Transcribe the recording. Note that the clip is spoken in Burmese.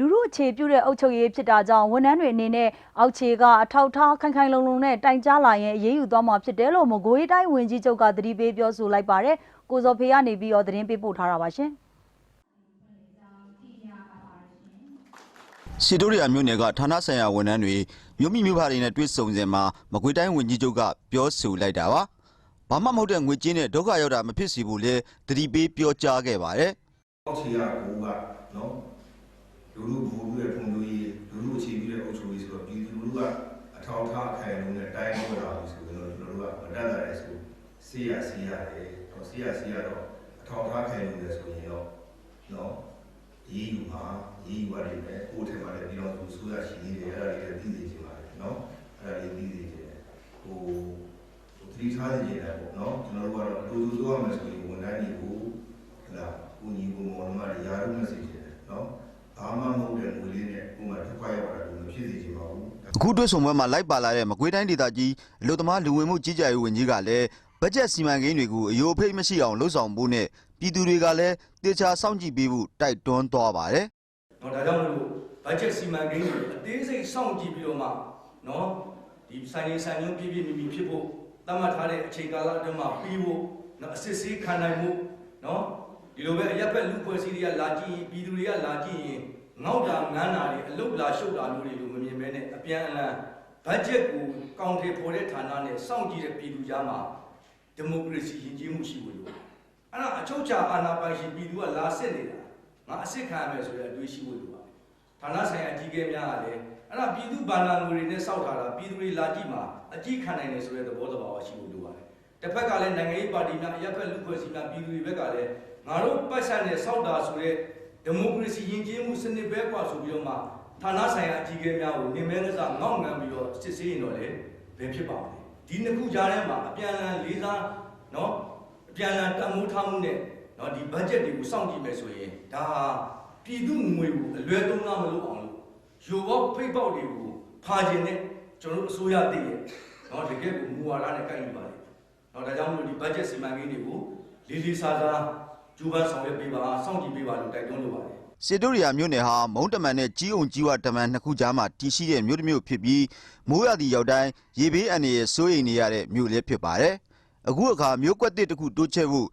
လူမှုအခြေပြုတဲ့အုပ်ချုပ်ရေးဖြစ်တာကြောင့်ဝန်ထမ်းတွေအနေနဲ့အောက်ခြေကအထောက်ထားခိုင်ခိုင်လုံလုံနဲ့တိုင်ကြားလာရင်အရေးယူသွားမှာဖြစ်တယ်လို့မကွေးတိုင်းဝန်ကြီးချုပ်ကသတိပေးပြောဆိုလိုက်ပါတယ်ကိုစောဖေကနေပြီးတော့သတင်းပေးပို့ထားတာပါရှင်စီတိုရီယာမြို့နယ်ကဌာနဆိုင်ရာဝန်ထမ်းတွေမြို့မိမြို့ဖတွေနဲ့တွေ့ဆုံစဉ်မှာမကွေးတိုင်းဝန်ကြီးချုပ်ကပြောဆိုလိုက်တာပါ။ဘာမှမဟုတ်တဲ့ငွေကြေးနဲ့ဒုက္ခရောက်တာမဖြစ်စီဘူးလေတတိပေးပြောကြားခဲ့ပါတယ်အောက်ခြေကကိုကနော်လူလူဘူလူရဲ့ဖွံ့ဖြိုးရေးလူလူအခြေပြုတဲ့အုပ်ချုပ်ရေးဆိုတော့ပြည်သူလူထုကအ ထောက်အထားအခိုင်အလုံနဲ့တိုင်းလို့လာပြီဆိုရင်တော့ကျွန်တော်တို့ကမတတ်တာလေဆိုဆေးရဆေးရတယ်တော့ဆေးရဆေးရတော့အထောက်အထားခိုင်လုံတယ်ဆိုရင်တော့နော်ရေးယူမှာရေးယူရတယ်ပဲကိုယ်ထဲမှာလည်းပြည်တော်သူဆိုရရှိနေတယ်အဲ့ဒါလေးလည်းသိသိချင်ပါတယ်နော်အဲ့ဒါလေးသိသိချင်တယ်ဟိုသတိထားနေကြတယ်ပေါ့နော်ကျွန်တော်တို့ကတော့အတူတူသွားမယ်ဆိုရင်ဝန်ထမ်းတွေကိုဟလာဦးညီကိုမောင်နှမတွေယာရုမစေချင်တယ်နော်ဘာမှမဟုတ်တဲ့ငွေလေးနဲ့ဥမာတစ်ခွက်ရောက်တာလို့မ ဖြစ်စေချင်ပါဘူးအခုတွဲဆုံပွဲမှာလိုက်ပါလာတဲ့မကွေးတိုင်းဒေသကြီးအလို့သမားလူဝင်မှုကြီးကြပ်ရေးဝန်ကြီးကလည်းဘတ်ဂျက်စီမံကိန်းတွေကိုအယိုအဖိတ်မရှိအောင်လှုပ်ဆောင်ဖို့နဲ့ပြည်သူတွေကလည်းတေချာစောင့်ကြည့်ပေးဖို့တိုက်တွန်းသွားပါတယ်။နော်ဒါကြောင့်မလို့ဘတ်ဂျက်စီမံကိန်းကိုအသေးစိတ်စောင့်ကြည့်ပြီးတော့မှနော်ဒီဆိုင်ရင်ဆိုင်ရင်ပြည့်ပြည့်မိမိဖြစ်ဖို့သတ်မှတ်ထားတဲ့အချိန်ကာလအတွင်းမှာပြီးဖို့နော်အစစ်ဆေးခံနိုင်မှုနော်ဒီလိုပဲအရက်ဘက်လူပွဲစီတွေကလာကြည့်ရင်ပြည်သူတွေကလာကြည့်ရင် ငေါက်တာငန်းတာတွေအလုတ်လာရှုပ်တာမျိုးတွေလို့မမြင်မဲနဲ့အပြန်အလှန်ဘတ်ဂျက်ကိုကောင်ထေဖော်တဲ့ဌာနနဲ့စောင့်ကြည့်တဲ့ပြည်သူကြားမှာဒီမိုကရေစီယဉ်ကျေးမှုရှိဖို့လိုတယ်အဲ့ဒါအချုပ်ချာအာဏာပိုင်ရှင်ပြည်သူကလာစစ်နေတာငါအစစ်ခံရမယ်ဆိုတဲ့အတွေးရှိဖို့လိုပါတယ်ဌာနဆိုင်ရာအကြီးအကဲများကလည်းအဲ့ဒါပြည်သူ့ဘာသာငွေတွေနဲ့စောက်ထားတာပြည်သူတွေလာကြည့်မှာအကြည့်ခံနိုင်တယ်ဆိုတဲ့သဘောတဘာဝရှိဖို့လိုပါတယ်။တစ်ဖက်ကလည်းနိုင်ငံရေးပါတီများအရက်ဖက်လူဖွဲ့စည်းများပြည်သူတွေဘက်ကလည်းငါတို့ပတ်စံနဲ့စောက်တာဆိုတဲ့ ဒီမိုကရေစီယဉ်ကျေးမှုစနစ်ပဲกว่าဆိုပြီးတော့မှဌာနဆိုင်ရာအကြီးအကဲများကိုနေမဲကစားငေါက်ငံပြီးတော့စစ်ဆေးရင်တော့လေဘယ်ဖြစ်ပါ့မလဲ။ဒီနှစ်ခုကြားထဲမှာအပြန်အလှန်လေးစားနော်အပြန်အလှန်တန်ဖိုးထားမှုနဲ့နော်ဒီဘတ်ဂျက်တွေကိုစောင့်ကြည့်မယ်ဆိုရင်ဒါဟာ ပြည်သူငွေကိုအလွယ်သုံးလားမလုပ်အောင်လို့ယူဘောက်ဖိတ်ပေါက်တွေကိုဖာခြင်းနဲ့ကျွန်တော်တို့အစိုးရသိရဲ့เนาะတကယ်ကိုမူဝါဒနဲ့ကိုက်ယူပါလေเนาะဒါကြောင့်မလို့ဒီဘတ်ဂျက်စီမံကိန်းတွေကိုလေးလေးစားစား ကျူးပန်းဆောင်ရွက်ပေးပါစောင့်ကြည့်ပေးပါလို့တိုက်တွန်းလိုပါတယ်။စီတိုရီယာမြို့နယ်ဟာမုံတမန်နဲ့ကြီးုံကြီးဝတမန်နှစ်ခုကြားမှာတည်ရှိတဲ့မြို့တစ်မြို့ဖြစ်ပြီးမိုးရသည့်ရောက်တိုင်းရေဘေးအန္တရာယ်စိုးရိမ်နေရတဲ့မြို့လည်းဖြစ်ပါတယ်။အခုအခါမြို့ကွက်တစ်တစ်ခုတိုးချဲ့ဖို့